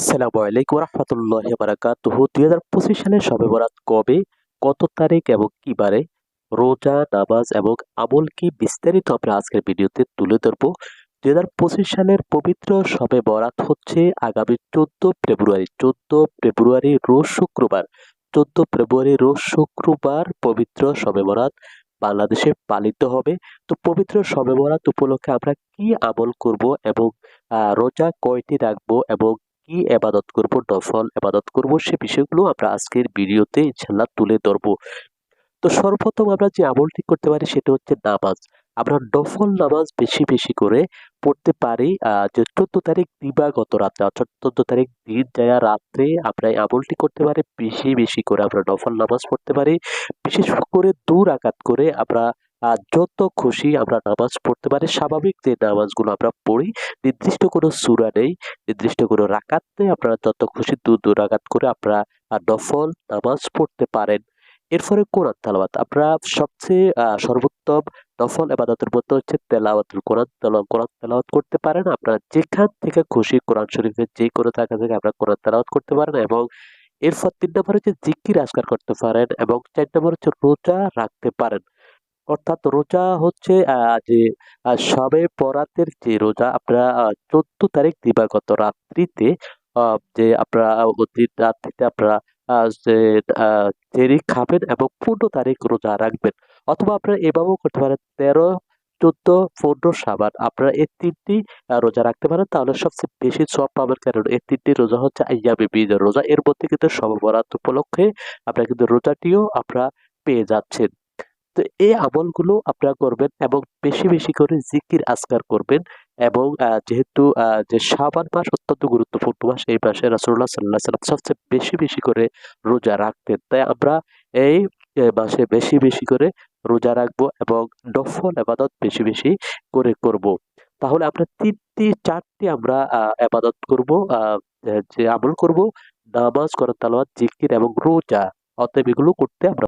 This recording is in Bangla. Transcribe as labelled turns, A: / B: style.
A: আসসালামু আলাইকুম রহমতুল্লাহ বারাকাতুহ। দুই হাজার পঁচিশ সালের সবে বরাত কবে, কত তারিখ এবং কি বারে, রোজা, নামাজ এবং আমল কি বিস্তারিত আমরা আজকের ভিডিওতে তুলে ধরবো। দুই হাজার পঁচিশ সালের পবিত্র সবে বরাত হচ্ছে আগামী চোদ্দ ফেব্রুয়ারি। চোদ্দ ফেব্রুয়ারি রোজ শুক্রবার। চোদ্দ ফেব্রুয়ারি রোজ শুক্রবার পবিত্র সবে বরাত বাংলাদেশে পালিত হবে। তো পবিত্র সবে বরাত উপলক্ষে আমরা কি আমল করব এবং রোজা কয়টি রাখব এবং কি এবাদত করব নফল এবাদত করব, সে বিষয়গুলো আমরা আজকের ভিডিওতে ইনশাল্লাহ তুলে ধরবো। তো সর্বপ্রথম আমরা যে আমলটি করতে পারি সেটা হচ্ছে নামাজ। আমরা নফল নামাজ বেশি বেশি করে পড়তে পারি যে চোদ্দ তারিখ দিবাগত রাত্রে, অর্থাৎ চোদ্দ তারিখ দিন যায় রাত্রে আমরা এই আমলটি করতে পারি, বেশি বেশি করে আমরা নফল নামাজ পড়তে পারি। বিশেষ করে দু রাকাত করে আমরা যত খুশি আমরা নামাজ পড়তে পারি, স্বাভাবিক যে নামাজগুলো আমরা পড়ি, নির্দিষ্ট কোনো সূরা নেই, নির্দিষ্ট কোনো রাকাত আপনারা যত খুশি দু দু রাকাত করে আপনারা নফল নামাজ পড়তে পারেন। এরপরে কোরআন তেলাওয়াত আপনারা সবচেয়ে সর্বোত্তম নফল এবাদতের মধ্যে হচ্ছে তেলাওয়াতুল কোরআন কোরআন তেলাওয়াত করতে পারেন। আপনারা যেখান থেকে খুশি কোরআন শরীফের যে কোনো জায়গা থেকে আপনারা কোরআন তেলাওয়াত করতে পারেন এবং এরপর তিন নম্বর হচ্ছে জিকির আজকার করতে পারেন এবং চার নম্বর হচ্ছে রোজা রাখতে পারেন। অর্থাৎ রোজা হচ্ছে যে শবে বরাতের যে রোজা, আপনারা চোদ্দ তারিখ দিবাগত রাত্রিতে যে আপনারা রাত্রিতে আপনারা যে খাবেন এবং পনেরো তারিখ রোজা রাখবেন। অথবা আপনারা এভাবেও করতে পারেন, তেরো, চোদ্দ, পনেরো, সাবান, আপনারা এই তিনটি রোজা রাখতে পারেন। তাহলে সবচেয়ে বেশি সব পাবেন, কারণ এই তিনটি রোজা হচ্ছে আইয়ামে বিজয় রোজা। এর মধ্যে কিন্তু শবে বরাত উপলক্ষে আপনারা কিন্তু রোজাটিও আপনারা পেয়ে যাচ্ছেন। তো এই আমলগুলো আপনারা করবেন এবং বেশি বেশি করে জিকির আজকার করবেন এবং যেহেতু যে শাবান মাস অত্যন্ত গুরুত্বপূর্ণ মাস, এই মাসে রাসূলুল্লাহ সাল্লাল্লাহু আলাইহি সাল্লাম সবচেয়ে বেশি বেশি করে রোজা রাখতেন। তাই আমরা এই মাসে বেশি বেশি করে রোজা রাখব এবং নফল আবাদত বেশি বেশি করে করব। তাহলে আমরা তিনটি, চারটি আমরা আবাদত করব যে আমল করব। নামাজ, করা তালাওয়াত, জিকির এবং রোজা। অতএব এগুলো করতে আমরা